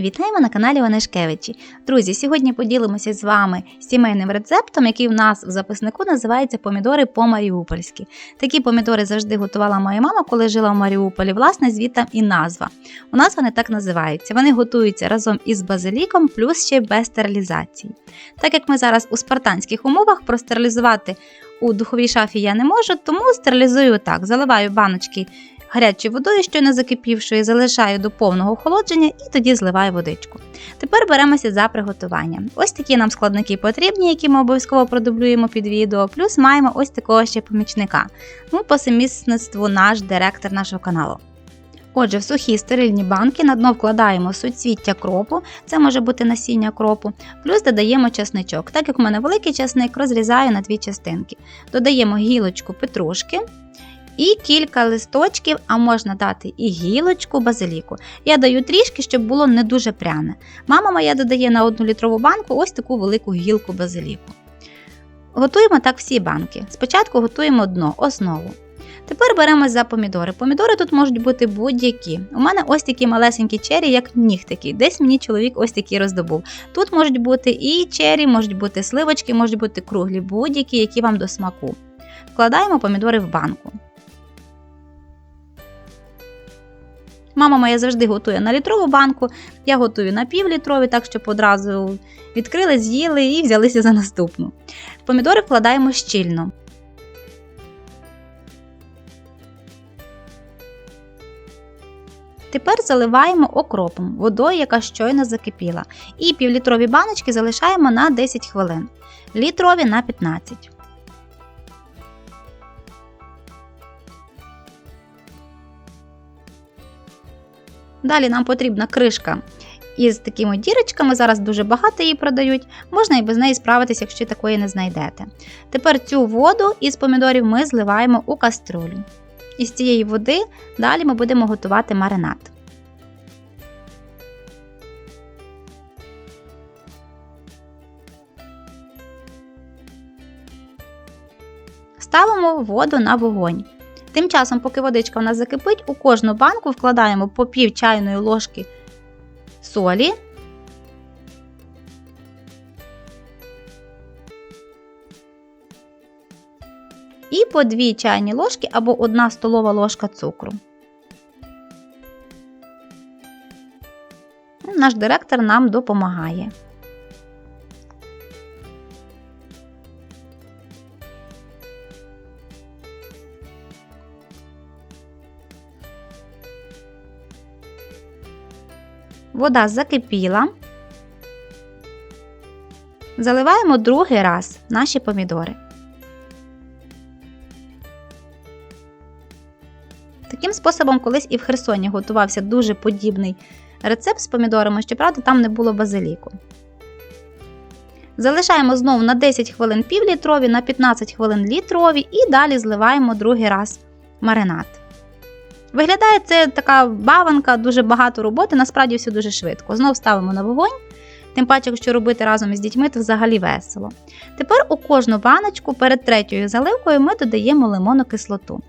Вітаємо на каналі Онешкевичі. Друзі, сьогодні поділимося з вами сімейним рецептом, який в нас в записнику називається помідори по-маріупольськи. Такі помідори завжди готувала моя мама, коли жила в Маріуполі. Власне, звідти і назва. У нас вони так називаються. Вони готуються разом із базиліком, плюс ще без стерилізації. Так як ми зараз у спартанських умовах простерилізувати у духовій шафі я не можу, тому стерилізую так: заливаю баночки гарячою водою, щойно закипівшою, залишаю до повного охолодження і тоді зливаю водичку. Тепер беремося за приготування. Ось такі нам складники потрібні, які ми обов'язково продублюємо під відео, плюс маємо ось такого ще помічника. Ну, по сумісництву наш директор нашого каналу. Отже, в сухі стерильні банки на дно вкладаємо суцвіття кропу, це може бути насіння кропу, плюс додаємо чесничок. Так як у мене великий чесник, розрізаю на дві частинки. Додаємо гілочку петрушки і кілька листочків, а можна дати і гілочку базиліку. Я даю трішки, щоб було не дуже пряне. Мама моя додає на 1 літрову банку ось таку велику гілку базиліку. Готуємо так всі банки. Спочатку готуємо дно, основу. Тепер беремо за помідори. Помідори тут можуть бути будь-які. У мене ось такі малесенькі чері, як нігтики. Десь мені чоловік ось такі роздобув. Тут можуть бути і чері, можуть бути сливочки, можуть бути круглі, будь-які, які вам до смаку. Вкладаємо помідори в банку. Мама моя завжди готує на літрову банку, я готую на півлітрові, так щоб одразу відкрили, з'їли і взялися за наступну. Помідори вкладаємо щільно. Тепер заливаємо окропом, водою, яка щойно закипіла. І півлітрові баночки залишаємо на 10 хвилин, літрові на 15. Далі нам потрібна кришка із такими дірочками. Зараз дуже багато її продають, можна і без неї справитися, якщо такої не знайдете. Тепер цю воду із помідорів ми зливаємо у каструлю. Із цієї води далі ми будемо готувати маринад. Ставимо воду на вогонь. Тим часом, поки водичка у нас закипить, у кожну банку вкладаємо по пів чайної ложки солі. І по 2 чайні ложки або 1 столова ложка цукру. Наш директор нам допомагає. Вода закипіла. Заливаємо другий раз наші помідори. Таким способом, колись і в Херсоні готувався дуже подібний рецепт з помідорами, щоправда, там не було базиліку. Залишаємо знову на 10 хвилин півлітрові, на 15 хвилин літрові і далі зливаємо другий раз маринад. Виглядає це така баванка, дуже багато роботи, насправді все дуже швидко. Знов ставимо на вогонь, тим паче, якщо робити разом із дітьми, то взагалі весело. Тепер у кожну баночку перед третьою заливкою ми додаємо лимонну кислоту.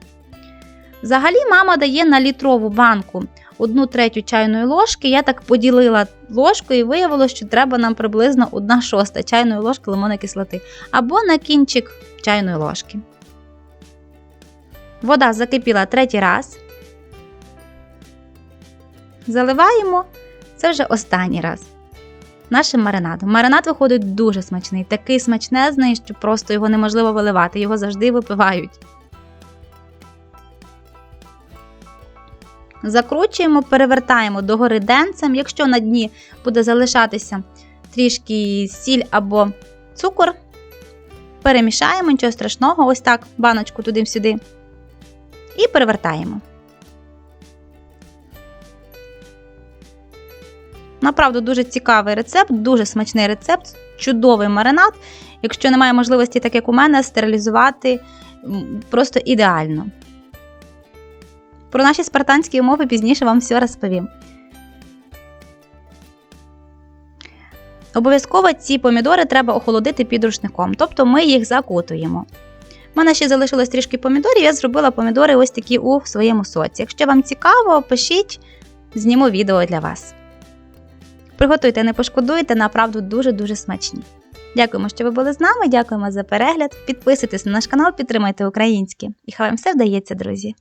Взагалі, мама дає на літрову банку одну третю чайної ложки. Я так поділила ложку і виявилося, що треба нам приблизно 1 шоста чайної ложки лимонної кислоти або на кінчик чайної ложки. Вода закипіла третій раз. Заливаємо це вже останній раз. Нашим маринадом. Маринад виходить дуже смачний, такий смачнезний, що просто його неможливо виливати, його завжди випивають. Закручуємо, перевертаємо догори денцем. Якщо на дні буде залишатися трішки сіль або цукор, перемішаємо, нічого страшного, ось так, баночку туди-сюди. І перевертаємо. Направду дуже цікавий рецепт, дуже смачний рецепт, чудовий маринад. Якщо немає можливості, так як у мене, стерилізувати просто ідеально. Про наші спартанські умови пізніше вам все розповім. Обов'язково ці помідори треба охолодити під рушником, тобто ми їх закутуємо. У мене ще залишилось трішки помідорів, я зробила помідори ось такі у своєму соці. Якщо вам цікаво, пишіть, зніму відео для вас. Приготуйте, не пошкодуйте, направду дуже-дуже смачні. Дякуємо, що ви були з нами. Дякуємо за перегляд. Підписуйтесь на наш канал, підтримайте українське. І хай вам все вдається, друзі!